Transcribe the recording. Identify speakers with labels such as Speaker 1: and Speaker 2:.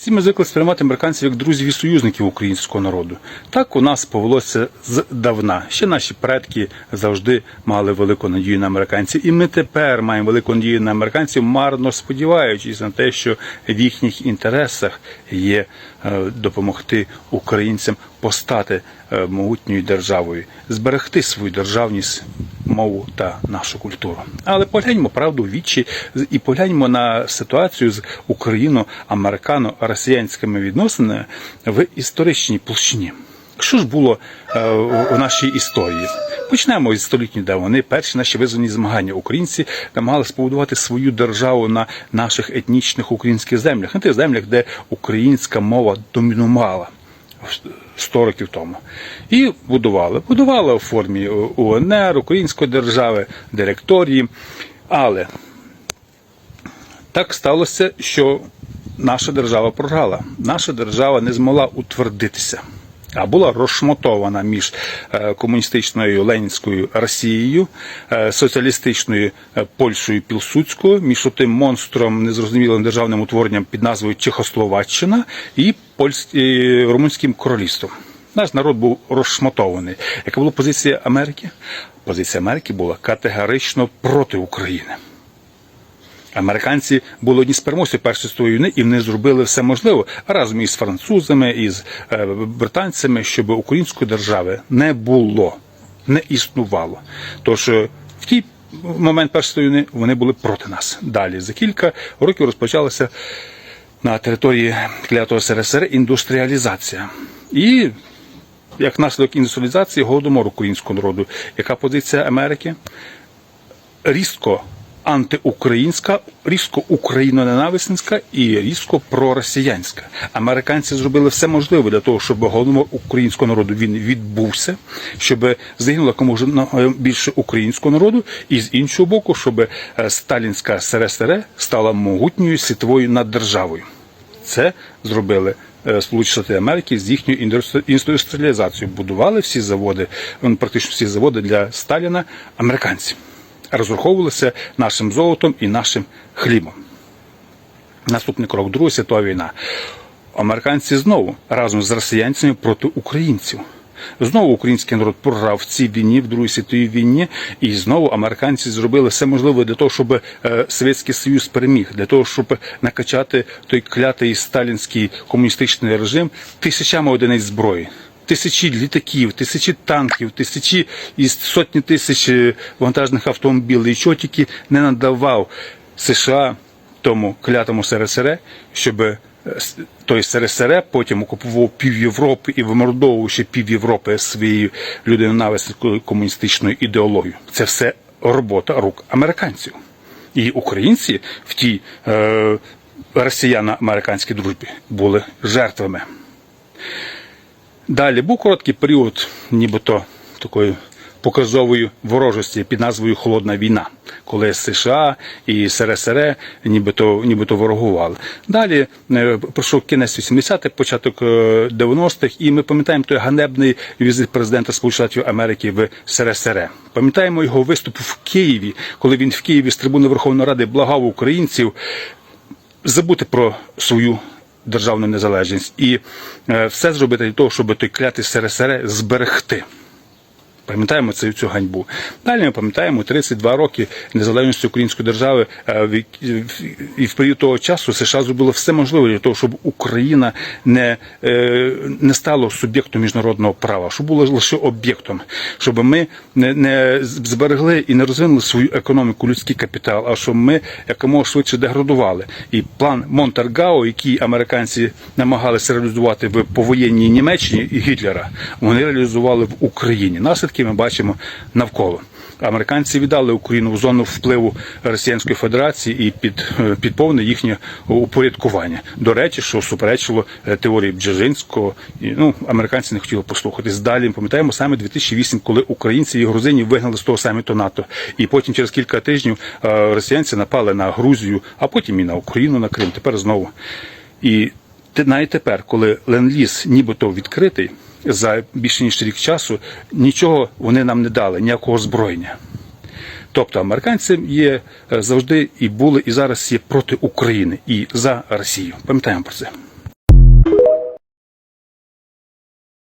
Speaker 1: Всі ми звикли сприймати американців як друзів і союзників українського народу. Так у нас повелося здавна. Ще наші предки завжди мали велику надію на американців, і ми тепер маємо велику надію на американців, марно сподіваючись на те, що в їхніх інтересах є е, допомогти українцям постати е, могутньою державою, зберегти свою державність, мову та нашу культуру. Але погляньмо правду вічі і погляньмо на ситуацію з україно-американо-росіянськими відносинами в історичній площині. Що ж було е, в нашій історії? Почнемо зі столітньої давнини. Перші наші визвані змагання. Українці намагалися побудувати свою державу на наших етнічних українських землях, на тих землях, де українська мова домінувала. 100 років тому. І будували. Будували у формі УНР, Української держави, директорії. Але так сталося, що наша держава програла. Наша держава не змогла утвердитися. А була розшмотована між е, комуністичною ленінською Росією, е, соціалістичною е, Польщею Пілсудською, між тим монстром незрозумілим державним утворенням під назвою Чехословаччина і польсь... і румунським королівством. Наш народ був розшмотований. Яка була позиція Америки? Позиція Америки була категорично проти України. Американці були одні з переможців Першої світової війни, і вони зробили все можливе разом із французами, із е, британцями, щоб української держави не було, не існувало. Тож е, в тій момент Першої війни вони були проти нас. Далі за кілька років розпочалася на території клятого СРСР індустріалізація. І як наслідок індустріалізації голодомор українського народу. Яка позиція Америки? Різко антиукраїнська, різко україноненависницька і різко проросіянська. Американці зробили все можливе для того, щоб голодомор українського народу він відбувся, щоб загинуло якомога більше українського народу, і з іншого боку, щоб е, сталінська СРСР стала могутньою світовою наддержавою. Це зробили. е, Сполучені Штати Америки з їхньою індустрі- індустріалізацією будували всі заводи, практично всі заводи для Сталіна американці розраховувалися нашим золотом і нашим хлібом. Наступний крок Друга світова війна. Американці знову разом з росіянцями проти українців. Знову український народ програв в цій війні, в Другій світовій війні, і знову американці зробили все можливе для того, щоб е, Совєтський Союз переміг, для того, щоб накачати той клятий сталінський комуністичний режим тисячами одиниць зброї. Тисячі літаків, тисячі танків, тисячі і сотні тисяч е, вантажних автомобілів, і чого тільки не надавав США тому клятому СРСР, щоб е, той СРСР потім окупував пів Європи і вимордовував ще пів Європи своєю людинонависною комуністичною ідеологією. Це все робота рук американців. І українці в тій е, росіяно-американській дружбі були жертвами. Далі був короткий період, нібито такої показової ворожості під назвою Холодна війна, коли США і СРСР нібито, нібито ворогували. Далі е, пройшов кінець 80-х, початок е, 90-х, і ми пам'ятаємо той ганебний візит президента Сполучених Штатів Америки в СРСР. Пам'ятаємо його виступ в Києві, коли він в Києві з трибуни Верховної Ради благав українців забути про свою державну незалежність і е, все зробити для того, щоб той клятий СРСР зберегти. Пам'ятаємо цю, цю ганьбу. Далі ми пам'ятаємо 32 роки незалежності української держави. е, І в період того часу США зробило все можливе для того, щоб Україна не, е, не стала суб'єктом міжнародного права, щоб була лише об'єктом, щоб ми не, не зберегли і не розвинули свою економіку, людський капітал, а щоб ми якомога швидше деградували. І план Монтаргао, який американці намагалися реалізувати в повоєнній Німеччині і Гітлера, вони реалізували в Україні. Наслідки ми бачимо навколо. Американці віддали Україну в зону впливу Росіянської Федерації і під, е, під повне їхнє упорядкування. До речі, що суперечило е, теорії Бджежинського, і ну американці не хотіли послухатись. Далі пам'ятаємо саме 2008, коли українці і грузинів вигнали з того саміту НАТО. І потім через кілька тижнів е, росіянці напали на Грузію, а потім і на Україну, на Крим. Тепер знову. І навіть тепер, коли ленд-ліз нібито відкритий за більше ніж рік часу, нічого вони нам не дали, ніякого зброєння. Тобто американці є е, завжди і були, і зараз є проти України і за Росію. Пам'ятаємо про це.